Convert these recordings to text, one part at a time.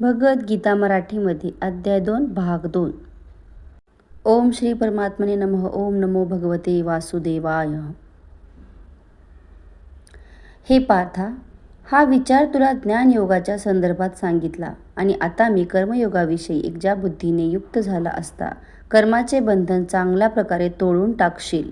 भगवद्गीता मराठीमध्ये अध्याय दोन भाग दोन. ओम श्री परमात्मने नमः ओम नमो भगवते वासुदेवाय. हे पार्था हा विचार तुला ज्ञानयोगाच्या संदर्भात सांगितला आणि आता मी कर्मयोगाविषयी एक ज्या बुद्धीने युक्त झाला असता कर्माचे बंधन चांगल्या प्रकारे तोडून टाकशील.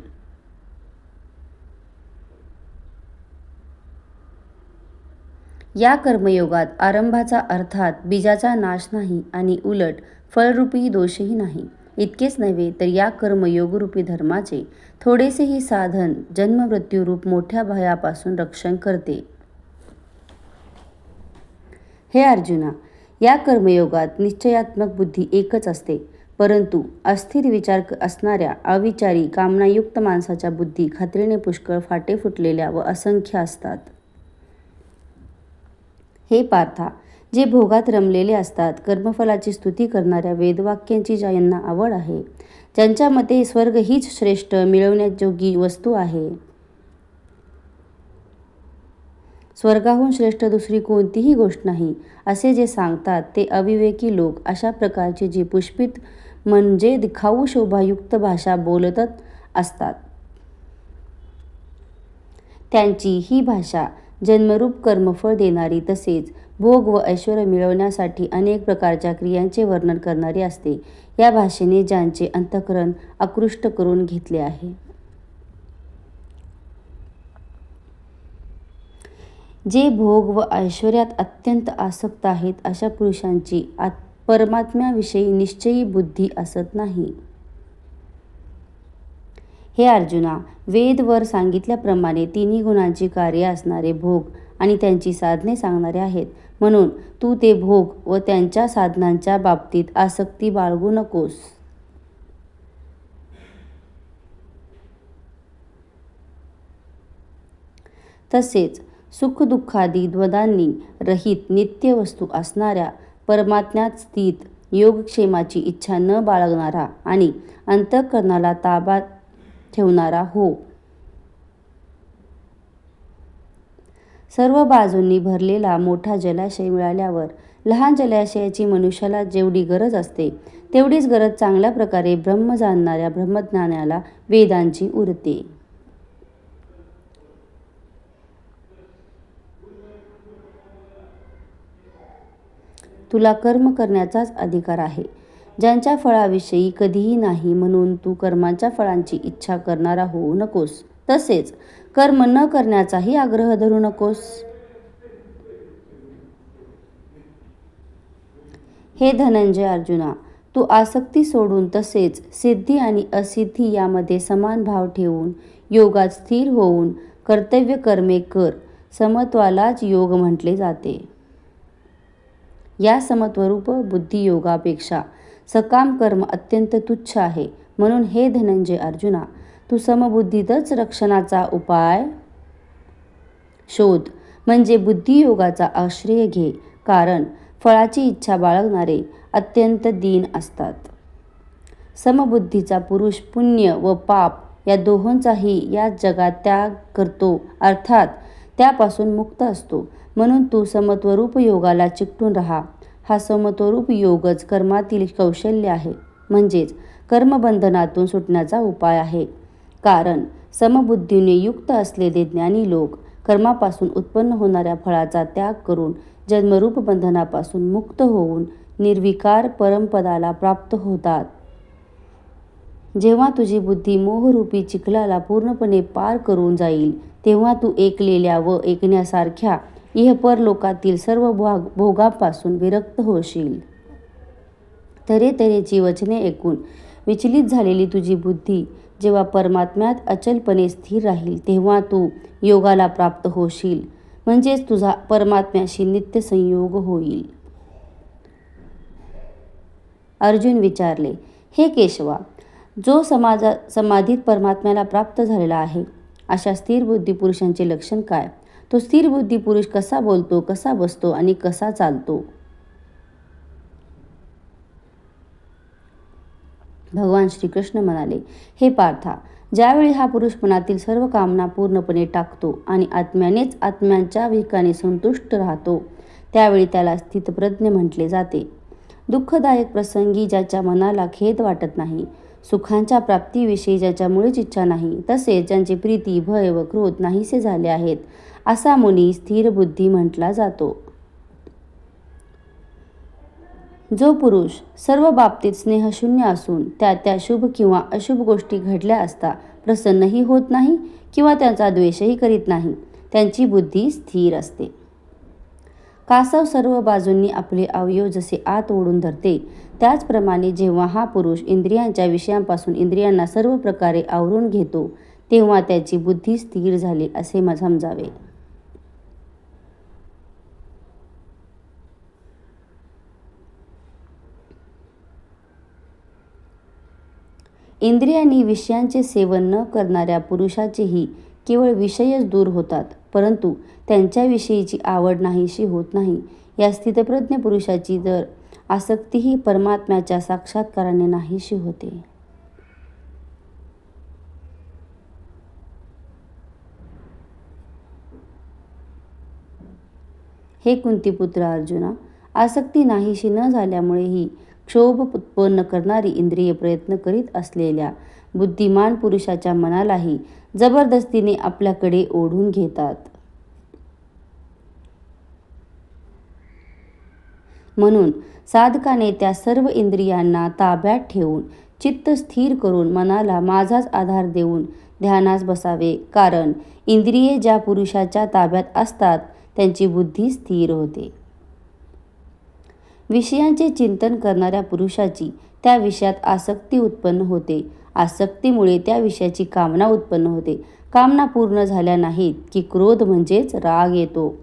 या कर्मयोगात आरंभाचा अर्थात बीजाचा नाश नाही आणि उलट फळरूपी दोषही नाही. इतकेच नव्हे तर या कर्मयोगरूपी धर्माचे थोडेसेही साधन जन्ममृत्यूरूप मोठ्या भयापासून रक्षण करते. हे अर्जुना या कर्मयोगात निश्चयात्मक बुद्धी एकच असते परंतु अस्थिर विचार असणाऱ्या अविचारी कामनायुक्त माणसाच्या बुद्धी खात्रीने पुष्कळ फाटे फुटलेल्या व असंख्य असतात. हे पार्था जे भोगात रमलेले असतात कर्मफलाची स्तुती करणाऱ्या वेदवाक्यांची ज्यांना आवड आहे ज्यांच्या मते स्वर्ग हीच श्रेष्ठ मिळवण्याजोगी वस्तू आहे. स्वर्गाहून श्रेष्ठ दुसरी कोणतीही गोष्ट नाही असे जे सांगतात ते अविवेकी लोक अशा प्रकारची जी पुष्पित म्हणजे दिखाऊ शोभायुक्त भाषा बोलतच असतात. त्यांची ही भाषा जन्मरूप कर्मफळ देणारी तसेच भोग व ऐश्वर मिळवण्यासाठी अनेक प्रकारच्या क्रियांचे वर्णन करणारी असते. या भाषेने ज्यांचे अंतकरण आकृष्ट करून घेतले आहे. जे भोग व ऐश्वर्यात अत्यंत आसक्त आहेत अशा पुरुषांची परमात्म्याविषयी निश्चयी बुद्धी असत नाही. हे अर्जुना वेदवर सांगितल्याप्रमाणे तिन्ही गुणांची कार्य असणारे भोग आणि त्यांची साधने सांगणारे आहेत. म्हणून तू ते भोग व त्यांच्या साधनांच्या बाबतीत आसक्ती बाळगू नकोस. तसेच सुखदुःखादी द्वदांनी रहित नित्य वस्तू असणाऱ्या परमात्म्यात स्थित योगक्षेमाची इच्छा न बाळगणारा आणि अंतःकरणाला ताबा ठेवणारा हो. सर्व बाजूंनी भरलेला मोठा जलाशय मिळाल्यावर लहान जलाशयाची मनुष्याला जेवढी गरज असते तेवढीच गरज चांगल्या प्रकारे ब्रह्म जाणणाऱ्या ब्रह्मज्ञानाला वेदांची उरते. तुला कर्म करण्याचाच अधिकार आहे. ज्यांच्या फळाविषयी कधीही नाही म्हणून तू कर्मांच्या फळांची इच्छा करणारा होऊ नकोस. तसेच कर्म न करण्याचाही आग्रह धरू नकोस. हे धनंजय अर्जुना तू आसक्ती सोडून तसेच सिद्धी आणि असिद्धी यामध्ये समान भाव ठेवून योगात स्थिर होऊन कर्तव्य कर्मे कर समत्वालाच योग म्हटले जाते. या समत्वरूप बुद्धियोगापेक्षा सकाम कर्म अत्यंत तुच्छ आहे. म्हणून हे धनंजय अर्जुना तू समबुद्धीतच रक्षणाचा उपाय शोध. म्हणजे बुद्धियोगाचा आश्रय घे. कारण फळाची इच्छा बाळगणारे अत्यंत दीन असतात. समबुद्धीचा पुरुष पुण्य व पाप या दोहोंचाही या जगात त्याग करतो. अर्थात त्यापासून मुक्त असतो. म्हणून तू समत्वरूप योगाला चिकटून राहा. हा समत्वरूप योगच कर्मातील कौशल्य आहे. म्हणजेच कर्मबंधनातून सुटण्याचा उपाय आहे. कारण समबुद्धीने युक्त असलेले ज्ञानी लोक कर्मापासून उत्पन्न होणाऱ्या फळाचा त्याग करून जन्मरूप बंधनापासून मुक्त होऊन निर्विकार परमपदाला प्राप्त होतात. जेव्हा तुझी बुद्धी मोहरूपी चिखलाला पूर्णपणे पार करून जाईल तेव्हा तू ऐकलेल्या व ऐकण्यासारख्या इहपर लोकातील सर्व भोग भोगापासून विरक्त होशील. तरे तऱ्हेची वचने ऐकून विचलित झालेली तुझी बुद्धी जेव्हा परमात्म्यात अचलपणे स्थिर राहील तेव्हा तू योगाला प्राप्त होशील. म्हणजेच तुझा परमात्म्याशी नित्य संयोग होईल. अर्जुन विचारले हे केशवा जो समाजा समाधीत परमात्म्याला प्राप्त झालेला आहे अशा स्थिर बुद्धी पुरुषांचे लक्षण काय? तो स्थिर बुद्धी पुरुष कसा बोलतो कसा बसतो आणि कसा चालतो? भगवान श्रीकृष्ण म्हणाले हे पार्था ज्यावेळी हा पुरुष मनातील सर्व कामना पूर्णपणे टाकतो आणि आत्म्यानेच आत्म्यांच्या विकाने संतुष्ट राहतो त्यावेळी त्याला स्थितप्रज्ञ म्हटले जाते. दुःखदायक प्रसंगी ज्याच्या मनाला खेद वाटत नाही सुखांच्या प्राप्तीविषयी ज्याच्यामुळेच इच्छा नाही तसेच ज्यांची प्रीती भय व क्रोध नाहीसे झाले आहेत असा मुनी स्थिर बुद्धी म्हटला जातो. जो पुरुष सर्व बाबतीत स्नेहशून्य असून त्या त्या शुभ किंवा अशुभ गोष्टी घडल्या असता प्रसन्नही होत नाही किंवा त्यांचा द्वेषही करीत नाही त्यांची बुद्धी स्थिर असते. कासव सर्व बाजूंनी आपले अवयव जसे आत ओढून धरते. त्याचप्रमाणे जेव्हा हा पुरुष इंद्रियांच्या विषयांपासून इंद्रियांना सर्व प्रकारे आवरून घेतो तेव्हा त्याची बुद्धी स्थिर झाली असे समजावे. इंद्रियांनी विषयांचे सेवन न करणाऱ्या पुरुषाचेही केवळ विषयच दूर होतात परंतु त्यांच्याविषयीची आवड नाहीशी होत नाही. या स्थितप्रज्ञ पुरुषाची तर आसक्तीही परमात्म्याच्या साक्षात्काराने नाहीशी होते. हे कुंतीपुत्र अर्जुना आसक्ती नाहीशी न झाल्यामुळेही क्षोभ उत्पन्न करणारी इंद्रिय प्रयत्न करीत असलेल्या बुद्धिमान पुरुषाच्या मनालाही जबरदस्तीने आपल्याकडे ओढून घेतात. म्हणून साधकाने त्या सर्व इंद्रियांना ताब्यात ठेवून चित्त स्थिर करून मनाला माझाच आधार देऊन ध्यानास बसावे. कारण इंद्रिये ज्या पुरुषाच्या ताब्यात असतात त्यांची बुद्धी स्थिर होते. विषयांचे चिंतन करणाऱ्या पुरुषाची त्या विषयात आसक्ती उत्पन्न होते. आसक्तीमुळे त्या विषयाची कामना उत्पन्न होते. कामना पूर्ण झाल्या नाहीत की क्रोध म्हणजेच राग येतो.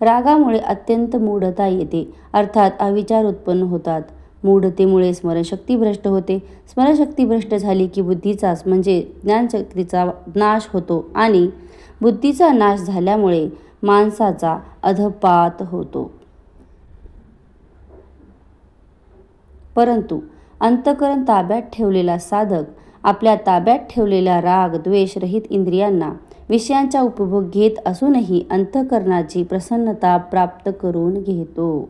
रागामुळे अत्यंत मूढता येते. अर्थात अविचार उत्पन्न होतात. मूढतेमुळे स्मरणशक्ती भ्रष्ट होते. स्मरणशक्ती भ्रष्ट झाली की बुद्धीचाच म्हणजे ज्ञानशक्तीचा नाश होतो आणि बुद्धीचा नाश झाल्यामुळे माणसाचा अधपात होतो. परंतु अंतकरण ताब्यात ठेवलेला साधक आपल्या ताब्यात ठेवलेल्या राग द्वेषरहित इंद्रियांना विषयांचा उपभोग घेत असूनही अंतकरणाची प्रसन्नता प्राप्त करून घेतो.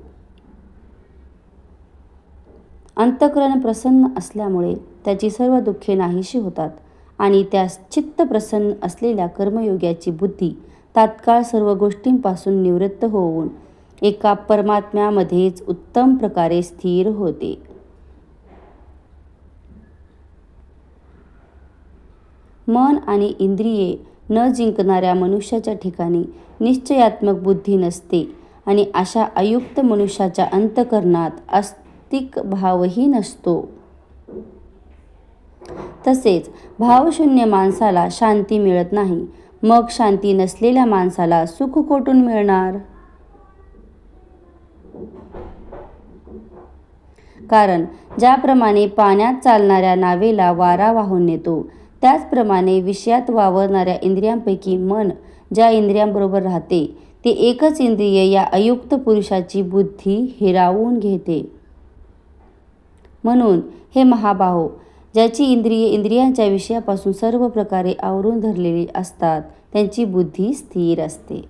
अंतकरण प्रसन्न असल्यामुळे त्याची सर्व दुःखे नाहीशी होतात आणि त्या चित्त प्रसन्न असलेल्या कर्मयोग्याची बुद्धी तात्काळ सर्व गोष्टींपासून निवृत्त होऊन एका परमात्म्यामध्येच उत्तम प्रकारे स्थिर होते. मन आणि इंद्रिये न जिंकणाऱ्या मनुष्याच्या ठिकाणी निश्चयात्मक बुद्धी नसते आणि अशा अयुक्त मनुष्याच्या अंतकरणात अस्तिक भावही नसतो. तसेच भावशून्य माणसाला शांती मिळत नाही. मग शांती नसलेल्या माणसाला सुख कोठून मिळणार? कारण ज्याप्रमाणे पाण्यात चालणाऱ्या नावेला वारा वाहून नेतो त्याचप्रमाणे विषयात वावरणाऱ्या इंद्रियांपैकी मन ज्या इंद्रियांबरोबर राहते ते एकच इंद्रिय या अयुक्त पुरुषाची बुद्धी हिरावून घेते. म्हणून हे महाबाहो ज्याची इंद्रिये इंद्रियांच्या विषयापासून सर्व प्रकारे आवरून धरलेली असतात त्यांची बुद्धी स्थिर असते.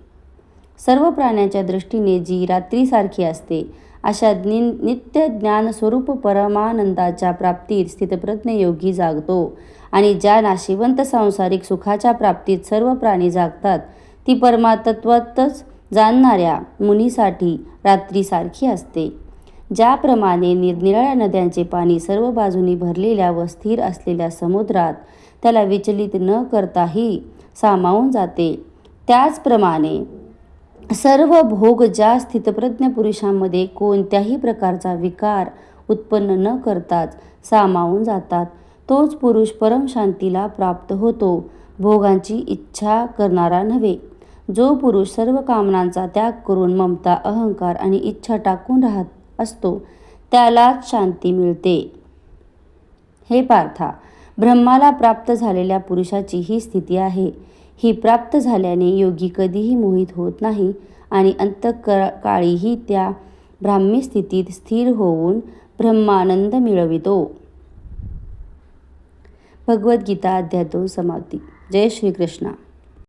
सर्व प्राण्यांच्या दृष्टीने जी रात्रीसारखी असते अशा नि नित्य ज्ञानस्वरूप परमानंदाच्या प्राप्तीत स्थितप्रज्ञ योगी जागतो. आणि ज्या नाशिवंत सांसारिक सुखाच्या प्राप्तीत सर्व प्राणी जागतात ती परमातत्वातच जाणणाऱ्या मुनीसाठी रात्रीसारखी असते. ज्याप्रमाणे निरनिराळ्या नद्यांचे पाणी सर्व बाजूनी भरलेल्या व स्थिर असलेल्या समुद्रात त्याला विचलित न करताही सामावून जाते. त्याचप्रमाणे सर्व भोग ज्या स्थितप्रज्ञ पुरुषांमध्ये कोणत्याही प्रकारचा विकार उत्पन्न न करताच सामावून जातात तोच पुरुष परमशांतीला प्राप्त होतो भोगांची इच्छा करणारा नव्हे. जो पुरुष सर्व कामनांचा त्याग करून ममता अहंकार आणि इच्छा टाकून राहत असतो त्यालाच शांती मिळते. हे पार्था ब्रह्माला प्राप्त झालेल्या पुरुषाची ही स्थिती आहे. ही प्राप्त झाल्याने योगी कधीही मोहित होत नाही आणि अंतकाळीही त्या ब्राह्मी स्थितीत स्थिर होऊन ब्रह्मानंद मिळवितो. भगवद्गीता अध्याय दोन समाप्ती. जय श्रीकृष्णा.